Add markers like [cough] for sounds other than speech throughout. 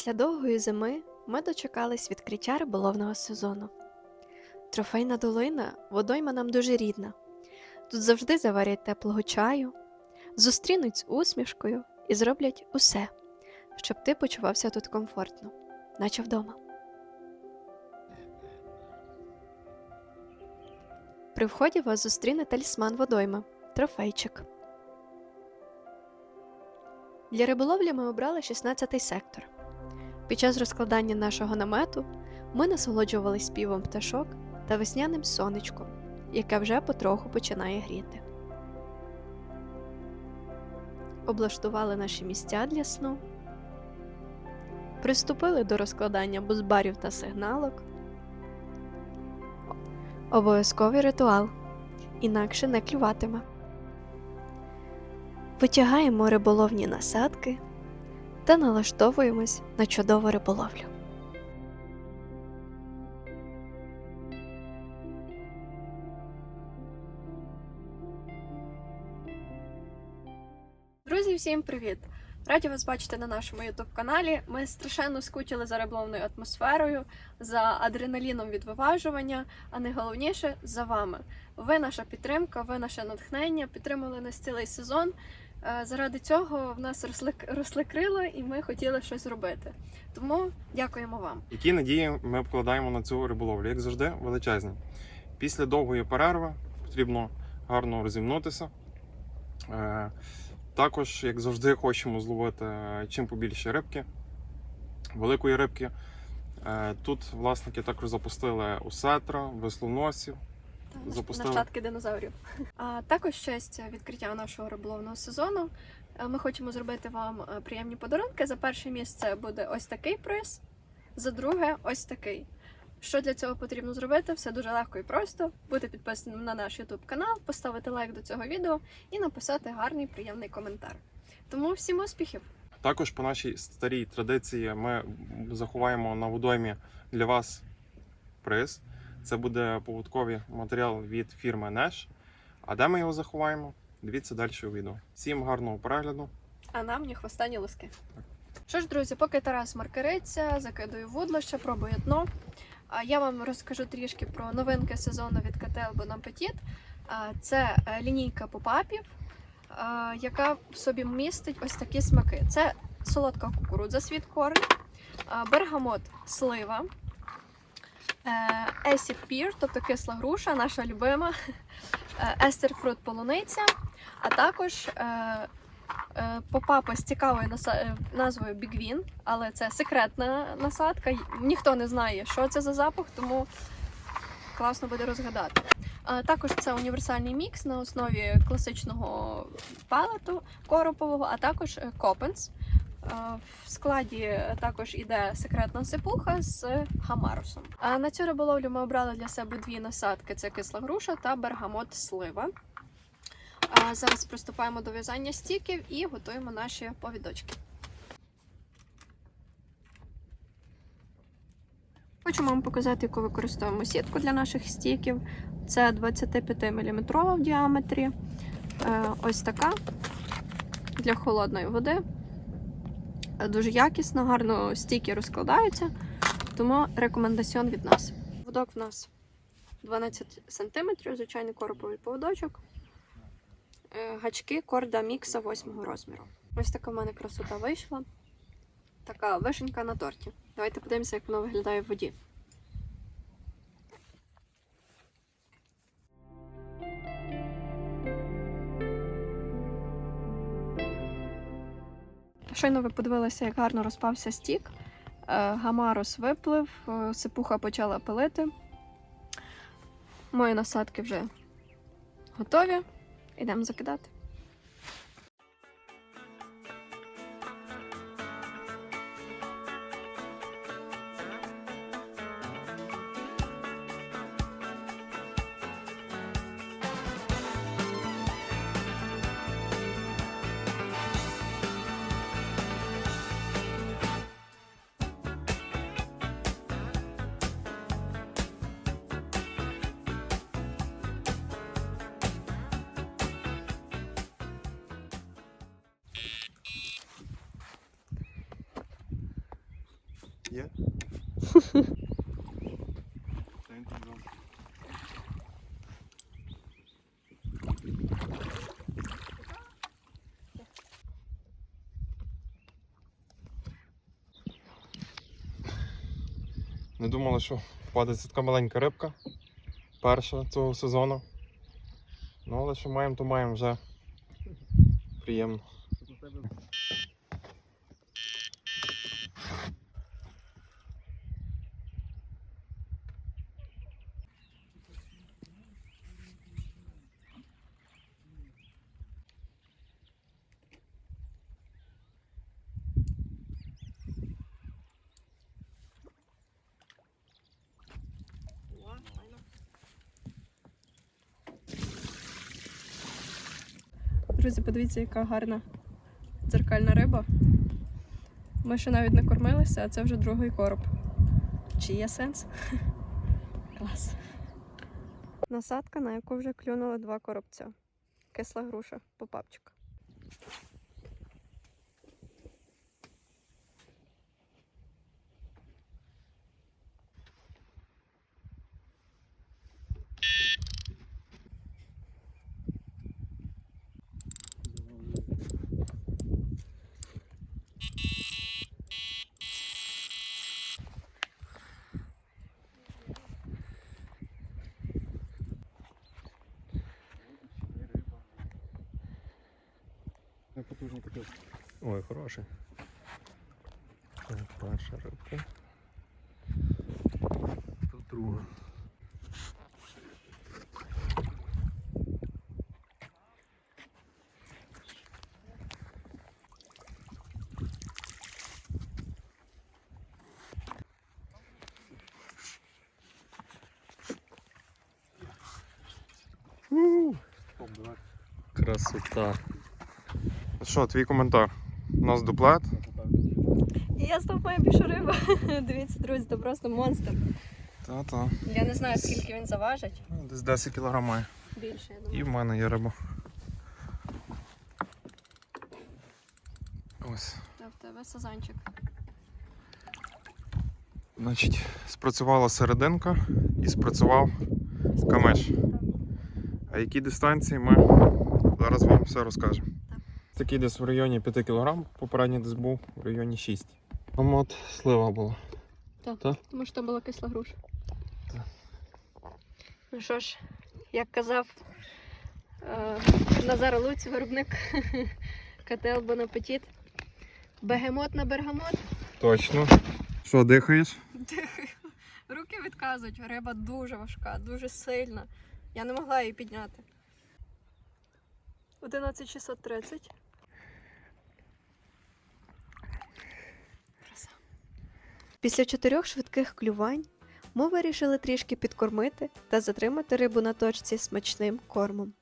Після довгої зими ми дочекались відкриття риболовного сезону. Трофейна долина водойма нам дуже рідна. Тут завжди заварять теплого чаю, зустрінуть з усмішкою і зроблять усе, щоб ти почувався тут комфортно, наче вдома. При вході вас зустріне талісман водойми трофейчик. Для риболовлі ми обрали 16-й сектор. Під час розкладання нашого намету ми насолоджувались співом пташок та весняним сонечком, яке вже потроху починає гріти. Облаштували наші місця для сну, приступили до розкладання бузбарів та сигналок. Обов'язковий ритуал, інакше не клюватиме. Витягаємо риболовні насадки та налаштовуємось на чудову риболовлю. Друзі, всім привіт! Раді вас бачити на нашому youtube каналі. Ми страшенно скучили за риболовною атмосферою, за адреналіном від виважування, а найголовніше за вами. Ви наша підтримка, ви наше натхнення, підтримали нас цілий сезон. Е, Заради цього в нас росли, росли крила, і ми хотіли щось робити. Тому дякуємо вам. Які надії ми вкладаємо на цю риболовлю? Як завжди, величезні. Після довгої перерви потрібно гарно розімнутися. Е, Також, як завжди, хочемо зловити чим побільше рибки, великої рибки. Е, Тут власники також запустили усетра, веслоносів. Запустили. Нащадки динозаврів. А також честь відкриття нашого риболовного сезону. е, Ми хочемо зробити вам е, приємні подарунки. За перше місце буде ось такий приз, за друге ось такий. Що для цього потрібно зробити? Все дуже легко і просто. Бути підписаним на наш YouTube канал, поставити лайк до цього відео і написати гарний приємний коментар. Тому всім успіхів! Також по нашій старій традиції ми заховаємо на водоймі для вас приз. Це буде поводковий матеріал від фірми Nash. А де ми його заховаємо? Дивіться далі у відео. Всім гарного перегляду. А нам ні хвоста, ні луски. Що ж, друзі, поки Тарас маркериться, закидую вудлище, пробую дно. Я вам розкажу трішки про новинки сезону від КТЛ Appetit. Це е, лінійка попапів, яка в собі містить ось такі смаки. Це солодка кукурудза світкорн, а, бергамот слива, Есі Пір, тобто кисла груша, наша любима, е, естерфрут полуниця, а також е, е, попапа з цікавою е, назвою Бігвін, але це секретна насадка. Ніхто не знає, що це за запах, тому класно буде розгадати. Також це універсальний мікс на основі класичного палету коропового, а також е, копенс. В складі також іде секретна сипуха з гамарусом. На цю риболовлю ми обрали для себе дві насадки: це кисла груша та бергамот слива. Зараз приступаємо до в'язання стіків і готуємо наші повідочки. Хочемо вам показати, яку використовуємо сітку для наших стіків. Це 25 мм в діаметрі. Е, Ось така для холодної води. Дуже якісно, гарно стіки розкладаються, тому рекомендаціон від нас. Водок в нас 12 см, звичайний короповий поводочок. Е, гачки корда мікса 8 розміру. Ось така в мене красота вийшла. Така вишенька на торті. Давайте подивимося, як воно виглядає в воді. Щойно ви подивилися, як гарно розпався стік. Е, Гамарус виплив, е, сипуха почала пилити. Мої насадки вже готові. Ідемо закидати. Є? Не думали, що впадеться така маленька рибка. Перша цього сезону. Ну, але що маємо, то маємо вже приємно. Друзі, подивіться, яка гарна дзеркальна риба. Ми ще навіть не кормилися, а це вже другий короб. Чи є сенс? [laughs] Клас. Насадка, на яку вже клюнули два коробця. Кисла груша, попапчик. Потужний капець. Ой, хороший. Перша рибка. Тут друга. Красота. Що, твій коментар? У нас дуплет. Я знов маю більшу рибу. [laughs] Дивіться, друзі, це просто монстр. Та-та. Я не знаю, скільки він заважить. Десь 10 кг має. Більше, я думаю. І в мене є риба. Ось. Та в тебе сазанчик. Значить, спрацювала серединка і спрацював камеш. А які дистанції ми зараз вам все розкажемо. Такий десь в районі 5 кг, попередній десь був в районі 6. Там от слива була. Тому що це була кисла груша. Так. Ну що ж, як казав е, Назар Луць, виробник [laughs] КТЛ Бон Апетіт, бегемот на бергамот. Точно. Що, дихаєш? Дихаю. Руки відказують, риба дуже важка, дуже сильна. Я не могла її підняти. 11630. Після чотирьох швидких клювань ми вирішили трішки підкормити та затримати рибу на точці смачним кормом.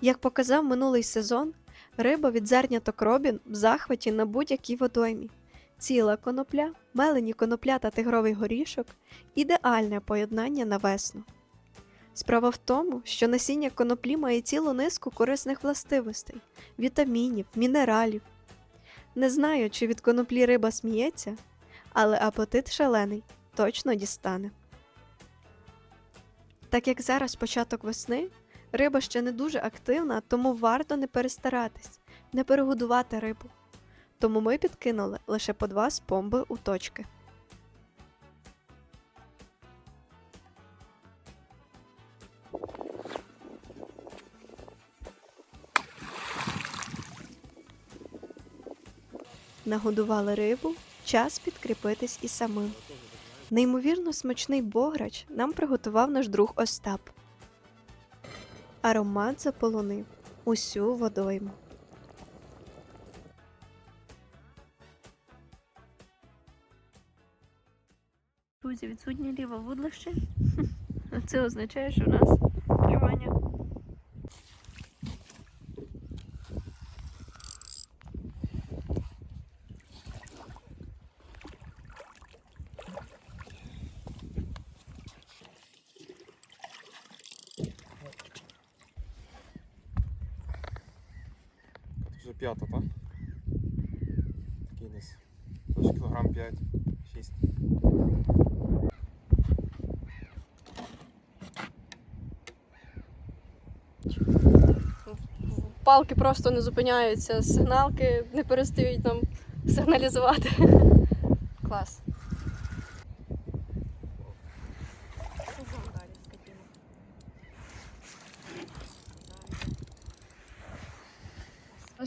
Як показав минулий сезон, риба від зерняток Робін в захваті на будь-якій водоймі. Ціла конопля, мелені конопля та тигровий горішок ідеальне поєднання на весну. Справа в тому, що насіння коноплі має цілу низку корисних властивостей, вітамінів, мінералів. Не знаю, чи від коноплі риба сміється, але апетит шалений точно дістане. Так як зараз початок весни, риба ще не дуже активна, тому варто не перестаратись, не перегодувати рибу. Тому ми підкинули лише по два спомби у точки. Нагодували рибу, час підкріпитись і самим. Неймовірно смачний бограч нам приготував наш друг Остап. Аромат заполонив усю водойму. Друзі, відсутнє ліве вудлище. [laughs] Це означає, що у нас Вже п'ята, так? Такий десь. Тож кілограм 5-6. Палки просто не зупиняються, сигналки не перестають нам сигналізувати. Клас.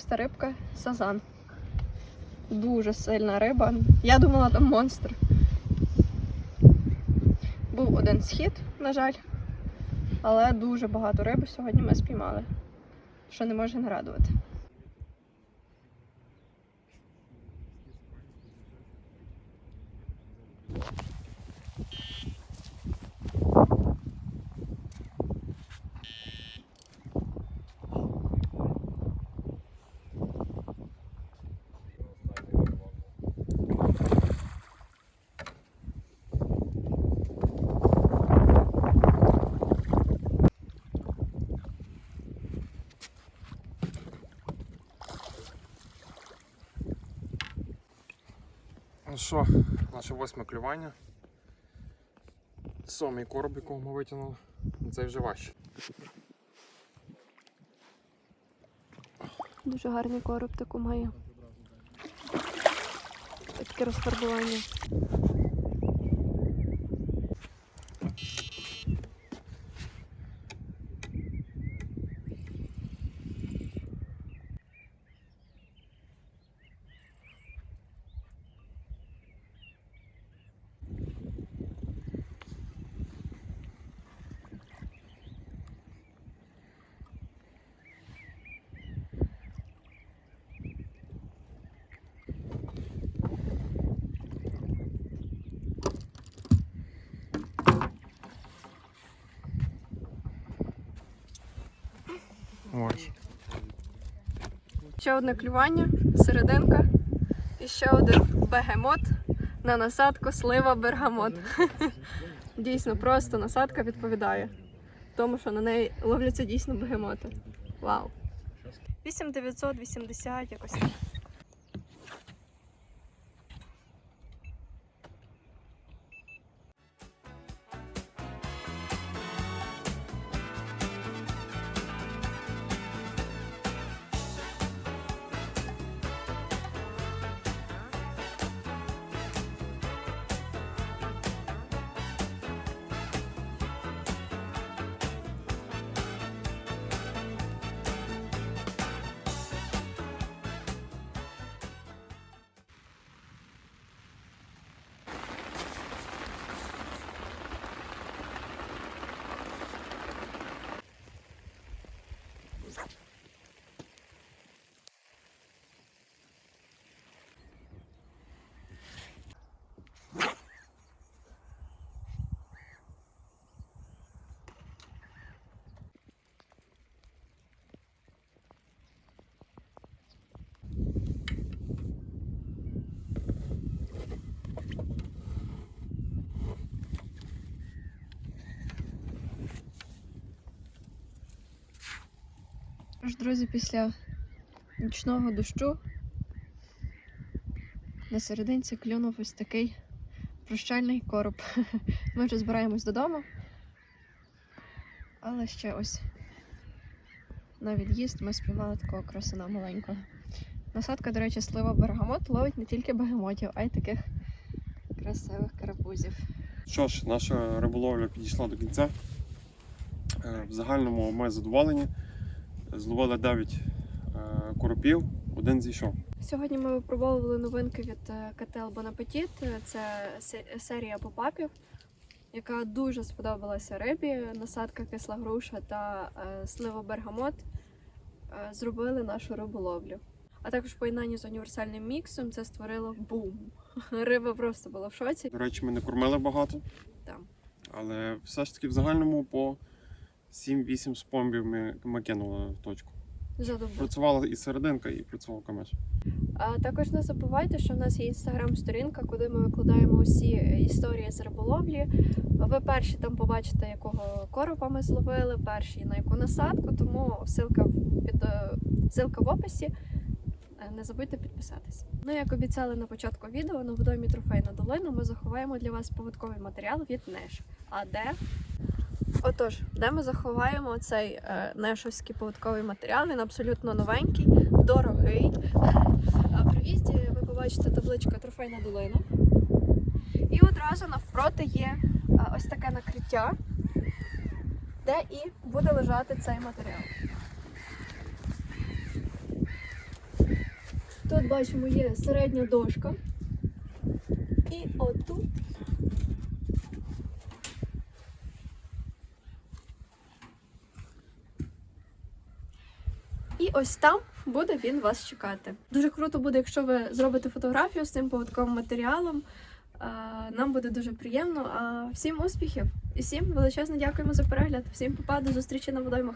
Та рибка сазан. Дуже сильна риба. Я думала, там монстр. Був один схід, на жаль, але дуже багато риби сьогодні ми спіймали, що не може не радувати. Ну що, наше восьме клювання. Сомий короб, якого ми витягнули. Це вже важче. Дуже гарний короб таку має. Таке розфарбування. Ще одне клювання, серединка. І ще один бегемот на насадку слива бергамот. [laughs] Дійсно, просто насадка відповідає тому, що на неї ловляться дійсно бегемоти. Вау. 8980 якось. Тож, друзі, після нічного дощу на серединці клюнув ось такий прощальний короб. [laughs] Ми вже збираємось додому. Але ще ось на від'їзд ми спіймали такого красуна маленького. Насадка, до речі, слива бергамот ловить не тільки бегемотів, а й таких красивих карапузів. Що ж, наша риболовля підійшла до кінця. Е, В загальному ми задоволені. Зловили 9 е, коропів, один зійшов. Сьогодні ми випробовували новинки від е, Bon Appetit. Це серія попапів, яка дуже сподобалася рибі. Насадка кисла груша та е, слива бергамот зробили нашу риболовлю. А також в поєднанні з універсальним міксом це створило бум. [laughs] Риба просто була в шоці. До речі, ми не кормили багато, Там. але все ж таки в загальному по 7-8 спомбів ми, ми кинули в точку. За добу. Працювала і серединка, і працював камеш. А також не забувайте, що в нас є інстаграм-сторінка, куди ми викладаємо усі е, історії з риболовлі. Ви перші там побачите, якого коропа ми зловили, перші на яку насадку, тому ссылка в під е, ссылка в описі. Е, не забудьте підписатись. Ну, як обіцяли на початку відео, на водоймі трофейна долина ми заховаємо для вас поводковий матеріал від Неш. А де? Отож, де ми заховаємо цей е, нешовський поводковий матеріал? Він абсолютно новенький, дорогий. А при в'їзді ви побачите табличка трофейна долина. І одразу навпроти є е, ось таке накриття, де і буде лежати цей матеріал. Тут бачимо є середня дошка. І отут. Ось там буде він вас чекати. Дуже круто буде, якщо ви зробите фотографію з цим поводковим матеріалом. Нам буде дуже приємно. А всім успіхів і всім величезно дякуємо за перегляд. Всім попаду, зустрічі на водоймах.